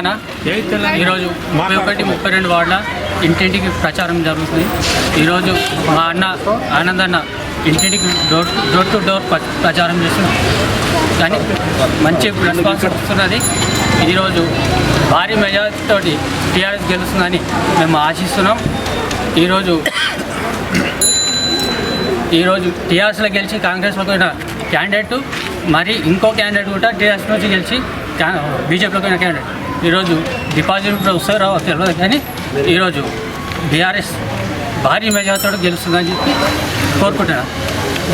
తెలంగాణ. ఈరోజు ముప్పై ఒకటి ముప్పై రెండు వార్డుల ఇంటింటికి ప్రచారం జరుగుతుంది. ఈరోజు మా అన్న ఆనందన్న ఇంటింటికి డోర్ డోర్ టు డోర్ ప్రచారం చేస్తున్నాం కానీ మంచి రెస్పాన్స్ వస్తున్నది. ఈరోజు భారీ మెజార్టీతో టీఆర్ఎస్ గెలుస్తుందని మేము ఆశిస్తున్నాం. ఈరోజు ఈరోజు టీఆర్ఎస్లో గెలిచి కాంగ్రెస్లో పోయిన క్యాండిడేట్ మరి ఇంకో క్యాండిడేట్ కూడా టీఆర్ఎస్ నుంచి గెలిచి బీజేపీలో పోయిన క్యాండిడేట్. ఈరోజు డిపాజిట్ కూడా వస్తారో తెలియదు కానీ ఈరోజు బీఆర్ఎస్ భారీ మెజార్టీతో గెలుస్తుందని చెప్పి కోరుకుంటున్నాను.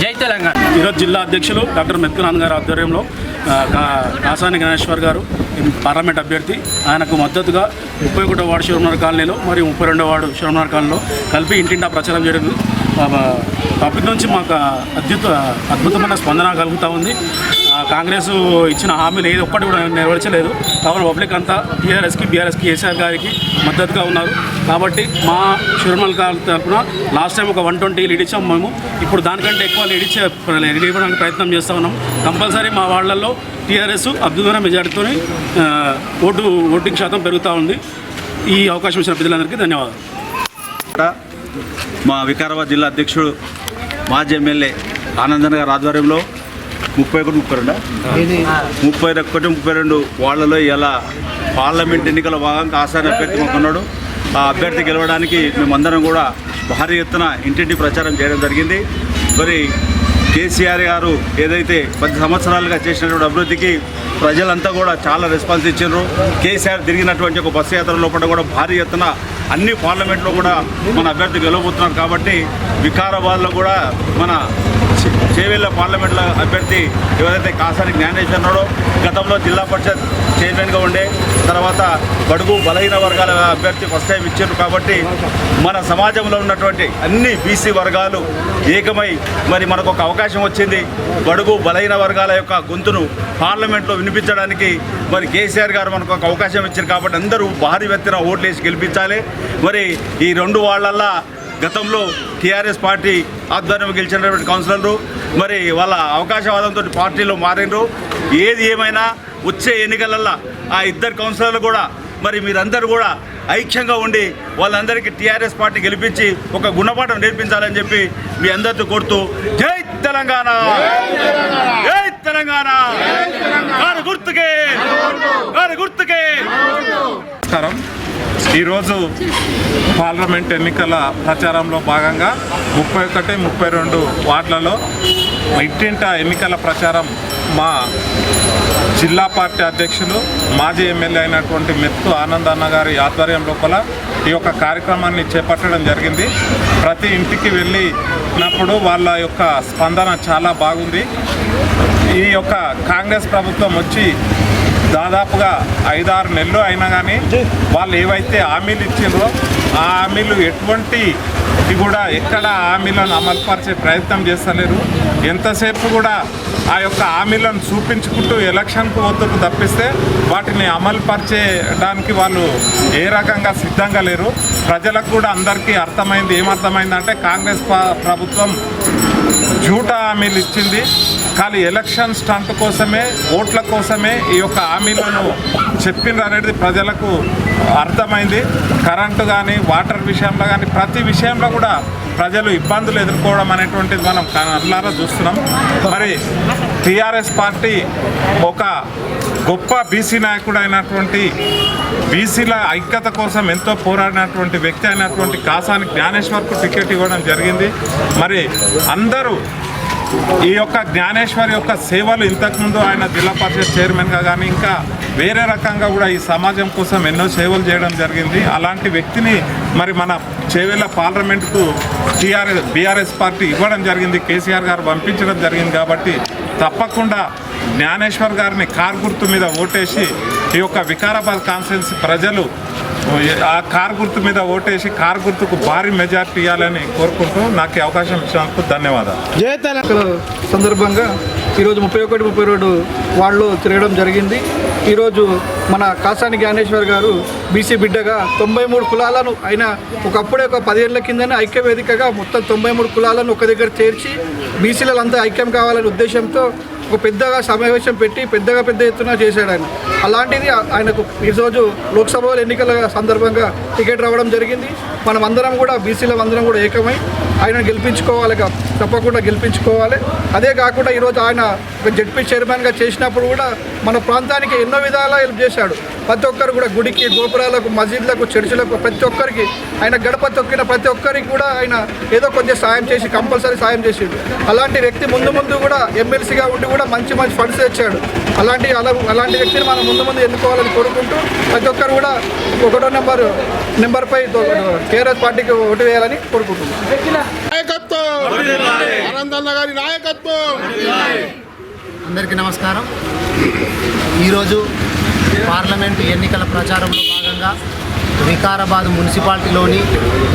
జై తెలంగాణ. ఈరోజు జిల్లా అధ్యక్షులు డాక్టర్ మెత్కునాథ్ గారి ఆధ్వర్యంలో కాసాని గణేశ్వర్ గారు పార్లమెంట్ అభ్యర్థి ఆయనకు మద్దతుగా ముప్పై ఒకటో వార్డు శివనార్ కాలనీలో మరియు ముప్పై రెండో వార్డు శివనార్ కాలనీలో కలిపి ఇంటింటా ప్రచారం చేయడం పబ్లిక్ నుంచి మాకు అద్భుత అద్భుతమైన స్పందన కలుగుతూ ఉంది. కాంగ్రెస్ ఇచ్చిన హామీలు ఏది ఒక్కటి కూడా నెరవేర్చలేదు. కాబట్టి పబ్లిక్ అంతా టీఆర్ఎస్కి బీఆర్ఎస్కి కేసీఆర్ గారికి మద్దతుగా ఉన్నారు. కాబట్టి మా షుర్మల్ గారి తరఫున లాస్ట్ టైం ఒక వన్ ట్వంటీ లీడ్ ఇచ్చాం మేము. ఇప్పుడు దానికంటే ఎక్కువ లీడ్ ఇచ్చే లీడ్ ఇవ్వడానికి ప్రయత్నం చేస్తూ ఉన్నాం. కంపల్సరీ మా వాళ్ళల్లో టీఆర్ఎస్ అద్భుతమైన మెజార్టీతో ఓటు ఓటింగ్ శాతం పెరుగుతూ ఉంది. ఈ అవకాశం ఇచ్చిన ప్రజలందరికీ ధన్యవాదాలు. మా వికారాబాద్ జిల్లా అధ్యక్షుడు మాజీ ఎమ్మెల్యే ఆనందన్ గారి ఆధ్వర్యంలో ముప్పై ఒకటి ముప్పై రెండు? ముప్పై ఒకటి ముప్పై రెండు వాళ్ళలో ఇలా పార్లమెంట్ ఎన్నికల భాగంగా ఆసాన అభ్యర్థి మాకు ఉన్నాడు ఆ అభ్యర్థి గెలవడానికి మేమందరం కూడా భారీ ఎత్తున ఇంటింటి ప్రచారం చేయడం జరిగింది. మరి కేసీఆర్ గారు ఏదైతే పది సంవత్సరాలుగా చేసినటువంటి అభివృద్ధికి ప్రజలంతా కూడా చాలా రెస్పాన్స్ ఇచ్చారు కేసీఆర్ తిరిగినటువంటి ఒక బస్సు యాత్ర లోపల కూడా భారీ ఎత్తున అన్ని పార్లమెంట్లో కూడా మన అభ్యర్థి గెలవబోతున్నారు కాబట్టి వికారాబాద్లో కూడా మన చేవెళ్ళ పార్లమెంట్లో అభ్యర్థి ఎవరైతే కాసాని జ్ఞానేశ్వరరావు గతంలో జిల్లా పరిషత్ చైర్మన్గా ఉండే తర్వాత బడుగు బలహీన వర్గాల అభ్యర్థి ఫస్ట్ టైం ఇచ్చారు కాబట్టి మన సమాజంలో ఉన్నటువంటి అన్ని బీసీ వర్గాలు ఏకమై మరి మనకు ఒక అవకాశం వచ్చింది. బడుగు బలహీన వర్గాల యొక్క గొంతును పార్లమెంట్లో వినిపించడానికి మరి కేసీఆర్ గారు మనకు ఒక అవకాశం ఇచ్చారు కాబట్టి అందరూ భారీ ఎత్తున ఓట్లేసి గెలిపించాలి. మరి ఈ రెండు వాళ్ళల్లా గతంలో టీఆర్ఎస్ పార్టీ ఆధ్వర్యంలో గెలిచినటువంటి కౌన్సిలర్లు మరి వాళ్ళ అవకాశవాదంతో పార్టీలో మారినరు ఏది ఏమైనా వచ్చే ఎన్నికలల్లో ఆ ఇద్దరు కౌన్సిలర్లు కూడా మరి మీరందరూ కూడా ఐక్యంగా ఉండి వాళ్ళందరికీ టీఆర్ఎస్ పార్టీ గెలిపించి ఒక గుణపాఠం నేర్పించాలని చెప్పి మీ అందరితో కోరుతూ జై తెలంగాణ! జై తెలంగాణ! గారి గుర్తుకే! గారి గుర్తుకే! నమస్కారం. ఈరోజు పార్లమెంట్ ఎన్నికల ప్రచారంలో భాగంగా ముప్పై ఒకటి ముప్పై రెండు వార్డులలో ఇంటింట ఎన్నికల ప్రచారం మా జిల్లా పార్టీ అధ్యక్షులు మాజీ ఎమ్మెల్యే అయినటువంటి మెత్తు ఆనంద్ అన్న గారి ఆధ్వర్యం లోపల ఈ యొక్క కార్యక్రమాన్ని చేపట్టడం జరిగింది. ప్రతి ఇంటికి వెళ్ళినప్పుడు వాళ్ళ యొక్క స్పందన చాలా బాగుంది. ఈ యొక్క కాంగ్రెస్ ప్రభుత్వం వచ్చి దాదాపుగా ఐదారు నెలలు అయినా కానీ వాళ్ళు ఏవైతే హామీలు ఇచ్చిండ్రో ఆ హామీలు ఎటువంటి ఇది కూడా ఎక్కడ హామీలను అమలుపరిచే ప్రయత్నం చేస్తలేరు. ఎంతసేపు కూడా ఆ యొక్క హామీలను చూపించుకుంటూ ఎలక్షన్కు పోతుకు తప్పిస్తే వాటిని అమలుపరిచేయడానికి వాళ్ళు ఏ రకంగా సిద్ధంగా లేరు. ప్రజలకు కూడా అందరికీ అర్థమైంది ఏమర్థమైందంటే కాంగ్రెస్ ప్రభుత్వం జూటా హామీలు ఇచ్చింది. కానీ ఎలక్షన్ స్టంట్ కోసమే ఓట్ల కోసమే ఈ యొక్క హామీలను చెప్పిండ్రు అనేది ప్రజలకు అర్థమైంది. కరెంటు కానీ వాటర్ విషయంలో కానీ ప్రతి విషయంలో కూడా ప్రజలు ఇబ్బందులు ఎదుర్కోవడం అనేటువంటిది మనం కళ్ళారా చూస్తున్నాం. మరి టీఆర్ఎస్ పార్టీ ఒక గొప్ప బీసీ నాయకుడు అయినటువంటి బీసీల ఐక్యత కోసం ఎంతో పోరాడినటువంటి వ్యక్తి అయినటువంటి కాసాని జ్ఞానేశ్వర్కు టికెట్ ఇవ్వడం జరిగింది. మరి అందరూ ఈ యొక్క జ్ఞానేశ్వర్ యొక్క సేవలు ఇంతకుముందు ఆయన జిల్లా పరిషత్ చైర్మన్గా కానీ ఇంకా వేరే రకంగా కూడా ఈ సమాజం కోసం ఎన్నో సేవలు చేయడం జరిగింది. అలాంటి వ్యక్తిని మరి మన చేవేళ్ళ పార్లమెంటుకు టీఆర్ఎస్ బీఆర్ఎస్ పార్టీ ఇవ్వడం జరిగింది. కేసీఆర్ గారు పంపించడం జరిగింది కాబట్టి తప్పకుండా జ్ఞానేశ్వర్ గారిని కార్ గుర్తు మీద ఓటేసి ఈ యొక్క వికారాబాద్ కాన్స్టిట్యున్సీ ప్రజలు ఆ కార్ గుర్తు మీద ఓటేసి కార్ గుర్తుకు భారీ మెజార్టీ ఇవ్వాలని కోరుకుంటూ నాకు అవకాశం ఇచ్చినందుకు ధన్యవాదాలు. ఎన్నికల సందర్భంగా ఈరోజు ముప్పై ఒకటి ముప్పై రెండు వార్డులో తిరగడం జరిగింది. ఈరోజు మన కాసాని జ్ఞానేశ్వర్ గారు బీసీ బిడ్డగా తొంభై మూడు కులాలను ఆయన ఒకప్పుడే ఒక పదేళ్ళ కిందనే ఐక్య వేదికగా మొత్తం తొంభై మూడు కులాలను ఒక దగ్గర చేర్చి బీసీలంతా ఐక్యం కావాలనే ఉద్దేశంతో ఒక పెద్దగా సమావేశం పెట్టి పెద్దగా పెద్ద ఎత్తున చేశాడు ఆయన. అలాంటిది ఆయనకు ఈరోజు లోక్సభ ఎన్నికల సందర్భంగా టికెట్ రావడం జరిగింది. మనం అందరం కూడా బీసీల అందరం కూడా ఏకమై ఆయన గెలిపించుకోవాలి తప్పకుండా గెలిపించుకోవాలి. అదే కాకుండా ఈరోజు ఆయన ఒక జడ్పీ చైర్మన్గా చేసినప్పుడు కూడా మన ప్రాంతానికి ఎన్నో విధాలా హెల్ప్ చేశాడు. ప్రతి ఒక్కరు కూడా గుడికి గోపురాలకు మసీద్లకు చర్చిలకు ప్రతి ఒక్కరికి ఆయన గడప తొక్కిన ప్రతి ఒక్కరికి కూడా ఆయన ఏదో కొంచెం సాయం చేసి కంపల్సరీ సాయం చేసిండు. అలాంటి వ్యక్తి ముందు ముందు కూడా ఎమ్మెల్సీగా ఉండి కూడా మంచి మంచి ఫండ్స్ తెచ్చాడు. అలాంటి అలా అలాంటి వ్యక్తిని మనం ముందు ముందు ఎన్నుకోవాలని కోరుకుంటూ ప్రతి ఒక్కరు కూడా ఒకటో నెంబర్ నెంబర్పై కేఆర్ఎస్ పార్టీకి ఓటు వేయాలని కోరుకుంటున్నాం. నాయకత్వం! ఆనందన్న గారి నాయకత్వం! అందరికీ నమస్కారం. ఈరోజు పార్లమెంటు ఎన్నికల ప్రచారంలో భాగంగా వికారాబాద్ మున్సిపాలిటీలోని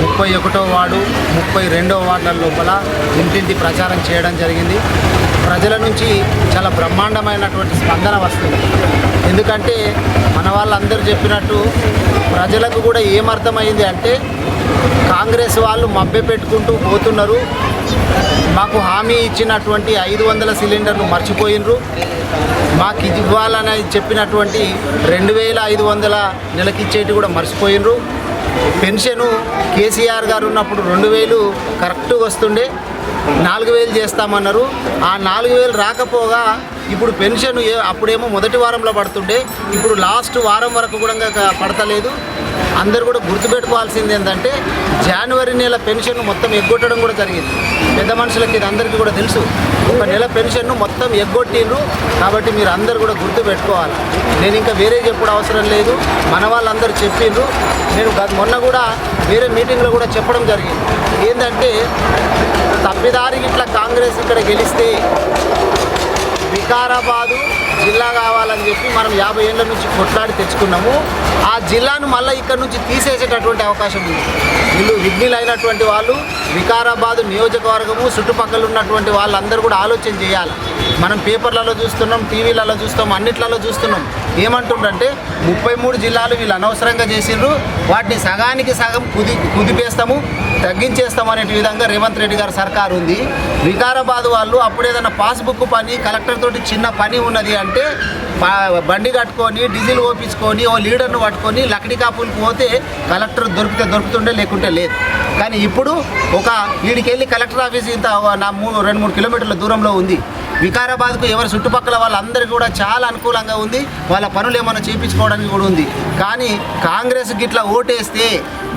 ముప్పై ఒకటో వార్డు ముప్పై రెండో వార్డుల లోపల ఇంటింటి ప్రచారం చేయడం జరిగింది. ప్రజల నుంచి చాలా బ్రహ్మాండమైనటువంటి స్పందన వస్తుంది. ఎందుకంటే మన వాళ్ళందరూ చెప్పినట్టు ప్రజలకు కూడా ఏమర్థమైంది అంటే కాంగ్రెస్ వాళ్ళు మభ్య పెట్టుకుంటూ పోతున్నారు. మాకు హామీ ఇచ్చినటువంటి ఐదు వందల సిలిండర్లు మర్చిపోయినరు. మాకు ఇది ఇవ్వాలని చెప్పినటువంటి రెండు వేల ఐదు వందల నెలకిచ్చేటి కూడా మర్చిపోయినరు. పెన్షను కేసీఆర్ గారు ఉన్నప్పుడు రెండు వేలు కరెక్ట్ వస్తుండే నాలుగు వేలు చేస్తామన్నారు. ఆ నాలుగు వేలు రాకపోగా ఇప్పుడు పెన్షన్ ఏ- అప్పుడేమో మొదటి వారంలో పడుతుండే ఇప్పుడు లాస్ట్ వారం వరకు కూడా పడతలేదు. అందరు కూడా గుర్తుపెట్టుకోవాల్సింది ఏంటంటే జనవరి నెల పెన్షన్ మొత్తం ఎగ్గొట్టడం కూడా జరిగింది. పెద్ద మనుషులకి ఇది అందరికీ కూడా తెలుసు. ఒక నెల పెన్షన్ను మొత్తం ఎగ్గొట్టిండ్రు కాబట్టి మీరు అందరు కూడా గుర్తు పెట్టుకోవాలి నేను ఇంకా వేరే చెప్పుడు అవసరం లేదు. మన వాళ్ళందరూ చెప్పిండ్రు. నేను మొన్న కూడా వేరే మీటింగ్లో కూడా చెప్పడం జరిగింది. ఏంటంటే తప్పిదారి ఇట్లా కాంగ్రెస్ ఇక్కడ గెలిస్తే వికారాబాదు జిల్లా కావాలని చెప్పి మనం యాభై ఏళ్ళ నుంచి కొట్లాడి తెచ్చుకున్నాము. ఆ జిల్లాను మళ్ళీ ఇక్కడ నుంచి తీసేసేటటువంటి అవకాశం ఉంది. వీళ్ళు విఘ్నులైనటువంటి వాళ్ళు వికారాబాద్ నియోజకవర్గము చుట్టుపక్కల ఉన్నటువంటి వాళ్ళందరూ కూడా ఆలోచన చేయాలి. మనం పేపర్లలో చూస్తున్నాం టీవీలలో చూస్తాం అన్నిట్లలో చూస్తున్నాం. ఏమంటుండంటే ముప్పై మూడు జిల్లాలు వీళ్ళు అనవసరంగా చేసిండ్రు. వాటిని సగానికి సగం కుది కుదిపేస్తాము తగ్గించేస్తాం అనే విధంగా రేవంత్ రెడ్డి గారు సర్కారు ఉంది వికారాబాద్ వాళ్ళు అప్పుడు ఏదైనా పాస్బుక్ పని కలెక్టర్ తోటి చిన్న పని ఉన్నది అంటే అంటే బండి కట్టుకొని డీజిల్ ఓపించుకొని ఓ లీడర్ను పట్టుకొని లక్డీ కాపులకు పోతే కలెక్టర్ దొరికితే దొరుకుతుండే లేకుంటే లేదు. కానీ ఇప్పుడు ఒక వీడికెళ్ళి కలెక్టర్ ఆఫీస్ ఇంత నా మూడు రెండు మూడు కిలోమీటర్ల దూరంలో ఉంది. వికారాబాద్కు ఎవరి చుట్టుపక్కల వాళ్ళందరికీ కూడా చాలా అనుకూలంగా ఉంది. వాళ్ళ పనులు ఏమైనా చేయించుకోవడానికి కూడా ఉంది. కానీ కాంగ్రెస్ గిట్లా ఓటేస్తే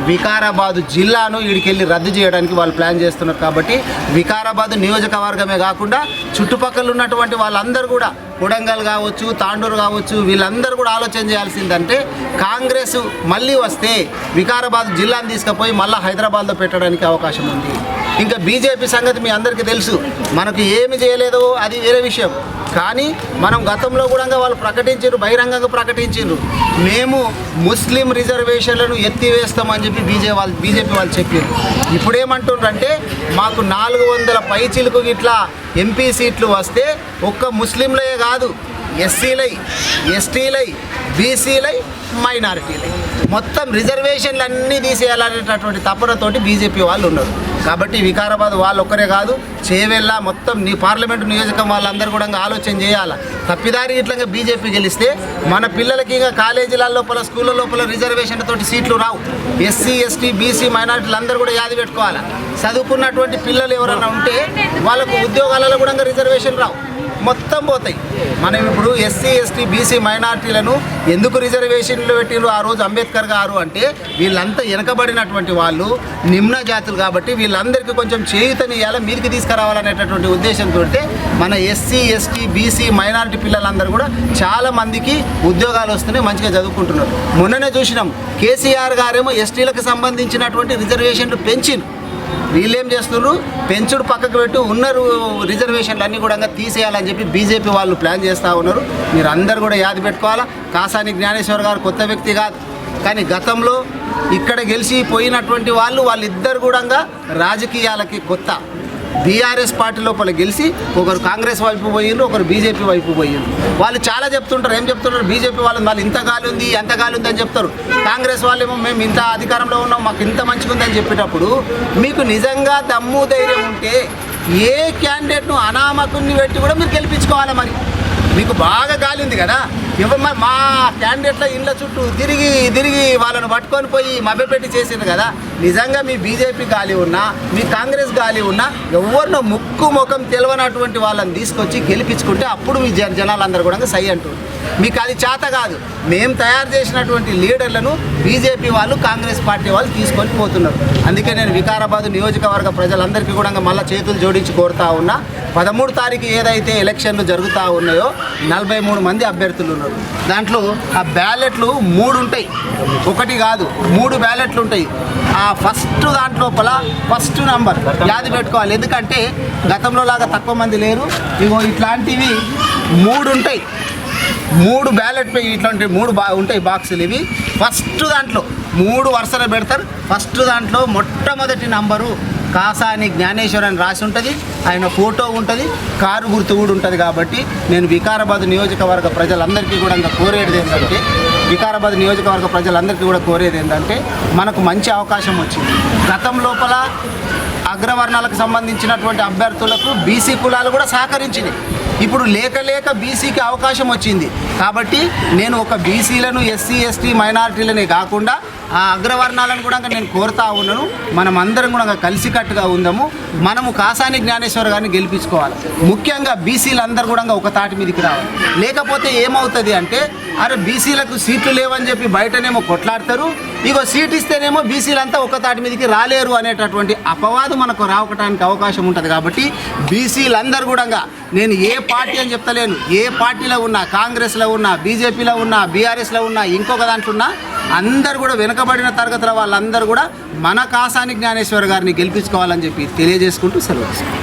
వికారాబాద్ జిల్లాను వీడికెళ్ళి రద్దు చేయడానికి వాళ్ళు ప్లాన్ చేస్తున్నారు కాబట్టి వికారాబాద్ నియోజకవర్గమే కాకుండా చుట్టుపక్కల ఉన్నటువంటి వాళ్ళందరూ కూడా కొడంగల్ కావచ్చు తాండూరు కావచ్చు వీళ్ళందరూ కూడా ఆలోచన చేయాల్సిందంటే కాంగ్రెస్ మళ్ళీ వస్తే వికారాబాద్ జిల్లాను తీసుకుపోయి మళ్ళీ హైదరాబాద్లో పెట్టడానికి అవకాశం ఉంది. ఇంకా బీజేపీ సంగతి మీ అందరికీ తెలుసు. మనకు ఏమి చేయలేదో అది వేరే విషయం. కానీ మనం గతంలో కూడా వాళ్ళు ప్రకటించారు బహిరంగంగా ప్రకటించారు మేము ముస్లిం రిజర్వేషన్లను ఎత్తివేస్తామని చెప్పి బీజే వాళ్ళు బీజేపీ వాళ్ళు చెప్పారు ఇప్పుడేమంటుండ్రంటే మాకు నాలుగు వందల పైచిలకు ఇట్లా ఎంపీ సీట్లు వస్తే ఒక్క ముస్లింలే కాదు ఎస్సీలై ఎస్టీలై బీసీలై మైనారిటీలై. మొత్తం రిజర్వేషన్లు అన్నీ తీసేయాలనేటటువంటి తపనతోటి బీజేపీ వాళ్ళు ఉన్నారు. కాబట్టి వికారాబాద్ వాళ్ళు ఒక్కరే కాదు చేవెళ్ళ మొత్తం నీ పార్లమెంటు నియోజకం వాళ్ళందరూ కూడా ఆలోచన చేయాలి? తప్పిదారి ఇట్లా బీజేపీ గెలిస్తే మన పిల్లలకి ఇంకా కాలేజీల లోపల స్కూళ్ళ లోపల రిజర్వేషన్ తోటి సీట్లు రావు. ఎస్సీ ఎస్టీ బీసీ మైనారిటీలు అందరూ కూడా యాది పెట్టుకోవాలి? చదువుకున్నటువంటి పిల్లలు ఎవరైనా ఉంటే వాళ్ళకు ఉద్యోగాలలో కూడా రిజర్వేషన్ రావు. మొత్తం పోతాయి. మనం ఇప్పుడు ఎస్సీ ఎస్టీ బీసీ మైనార్టీలను ఎందుకు రిజర్వేషన్లు పెట్టిరు ఆ రోజు అంబేద్కర్ గారు అంటే వీళ్ళంతా వెనకబడినటువంటి వాళ్ళు నిమ్న జాతులు కాబట్టి వీళ్ళందరికీ కొంచెం చేయుతనియాల మీరికి తీసుకురావాలనేటటువంటి ఉద్దేశంతో మన ఎస్సీ ఎస్టీ బీసీ మైనారిటీ పిల్లలందరూ కూడా చాలా మందికి ఉద్యోగాలు వస్తున్నాయి మంచిగా చదువుకుంటున్నారు. మొన్ననే చూసినాం కేసీఆర్ గారేమో ఎస్టీలకు సంబంధించినటువంటి రిజర్వేషన్లు పెంచింది వీళ్ళేం చేస్తున్నారు? పెంచుడు పక్కకు పెట్టు ఉన్నారు రిజర్వేషన్లు అన్నీ కూడా తీసేయాలని చెప్పి బీజేపీ వాళ్ళు ప్లాన్ చేస్తూ ఉన్నారు. మీరు అందరు కూడా యాది పెట్టుకోవాలా? కాసాని జ్ఞానేశ్వర్ గారు కొత్త వ్యక్తి కాదు. కానీ గతంలో ఇక్కడ గెలిచి పోయినటువంటి వాళ్ళు వాళ్ళిద్దరు కూడా రాజకీయాలకి కొత్త. బీఆర్ఎస్ పార్టీ లోపల గెలిచి ఒకరు కాంగ్రెస్ వైపు పోయిండ్రు ఒకరు బీజేపీ వైపు పోయిండ్రు. వాళ్ళు చాలా చెప్తుంటారు ఏం చెప్తుంటారు? బీజేపీ వాళ్ళు వాళ్ళు ఇంత గాలి ఉంది ఎంత గాలి ఉంది అని చెప్తారు. కాంగ్రెస్ వాళ్ళేమో మేము ఇంత అధికారంలో ఉన్నాం మాకు ఇంత మంచిగా ఉందని చెప్పేటప్పుడు మీకు నిజంగా దమ్ము ధైర్యం ఉంటే ఏ క్యాండిడేట్ను అనామకుని పెట్టి కూడా మీరు గెలిపించుకోవాలి మరి? మీకు బాగా గాలి ఉంది కదా. ఇవ్వ మా క్యాండిడేట్ల ఇళ్ళ చుట్టూ తిరిగి తిరిగి వాళ్ళను పట్టుకొని పోయి మభ్యపెట్టి చేసింది కదా. నిజంగా మీ బీజేపీ గాలి ఉన్నా మీ కాంగ్రెస్ గాలి ఉన్నా ఎవరినో ముక్కు ముఖం తెలియనటువంటి వాళ్ళని తీసుకొచ్చి గెలిపించుకుంటే అప్పుడు మీ జన జనాలందరూ కూడా సై అంటారు మీకు అది చేత కాదు. మేము తయారు చేసినటువంటి లీడర్లను బీజేపీ వాళ్ళు కాంగ్రెస్ పార్టీ వాళ్ళు తీసుకొని పోతున్నారు. అందుకే నేను వికారాబాద్ నియోజకవర్గ ప్రజలందరికీ కూడా మళ్ళీ చేతులు జోడించి కోరుతా ఉన్నా. పదమూడు తారీఖు ఏదైతే ఎలక్షన్లు జరుగుతూ ఉన్నాయో నలభై మూడు మంది అభ్యర్థులు దాంట్లో ఆ బ్యాలెట్లు మూడు ఉంటాయి ఒకటి కాదు మూడు బ్యాలెట్లు ఉంటాయి ఆ ఫస్ట్ దాంట్లోపల ఫస్ట్ నంబర్ యాది పెట్టుకోవాలి. ఎందుకంటే గతంలో లాగా తక్కువ మంది లేరు. ఇగో ఇట్లాంటివి మూడు ఉంటాయి మూడు బ్యాలెట్ పై ఇట్లాంటి మూడు బా ఉంటాయి బాక్సులు ఇవి. ఫస్ట్ దాంట్లో మూడు వరుసలు పెడతారు. ఫస్ట్ దాంట్లో మొట్టమొదటి నంబరు కాసా అని జ్ఞానేశ్వర్ అని రాసి ఉంటుంది. ఆయన ఫోటో ఉంటుంది. కారు గుర్తు కూడా ఉంటుంది కాబట్టి నేను వికారాబాద్ నియోజకవర్గ ప్రజలందరికీ కూడా ఇంకా కోరేది ఏంటంటే వికారాబాద్ నియోజకవర్గ ప్రజలందరికీ కూడా కోరేది ఏంటంటే మనకు మంచి అవకాశం వచ్చింది. గతం లోపల అగ్రవర్ణాలకు సంబంధించినటువంటి అభ్యర్థులకు బీసీ కులాలు కూడా సహకరించింది ఇప్పుడు లేక లేక బీసీకి అవకాశం వచ్చింది. కాబట్టి నేను ఒక బీసీలను ఎస్సీ ఎస్టీ మైనారిటీలనే కాకుండా ఆ అగ్రవర్ణాలను కూడా నేను కోరుతా ఉన్నాను. మనం అందరం కూడా కలిసికట్టుగా ఉందాము. మనము కాసాని జ్ఞానేశ్వర్ గారిని గెలిపించుకోవాలి. ముఖ్యంగా బీసీలు అందరు కూడా ఒక తాటి మీదకి రావాలి. లేకపోతే ఏమవుతుంది అంటే అరే బీసీలకు సీట్లు లేవని చెప్పి బయటనేమో కొట్లాడతారు. ఇగో సీట్ ఇస్తేనేమో బీసీలంతా ఒక తాటి మీదకి రాలేరు అనేటటువంటి అపవాదు మనకు రావటానికి అవకాశం ఉంటుంది కాబట్టి బీసీలందరూ కూడా నేను ఏ పార్టీ అని చెప్తలేను. ఏ పార్టీలో ఉన్నా కాంగ్రెస్లో ఉన్నా బీజేపీలో ఉన్నా బీఆర్ఎస్లో ఉన్నా ఇంకొక దాంట్లో ఉన్నా అందరు కూడా వెనుకబడిన తరగతుల వాళ్ళందరూ కూడా మన కాసాని జ్ఞానేశ్వర్ గారిని గెలిపించుకోవాలని చెప్పి తెలియజేసుకుంటూ సెలవు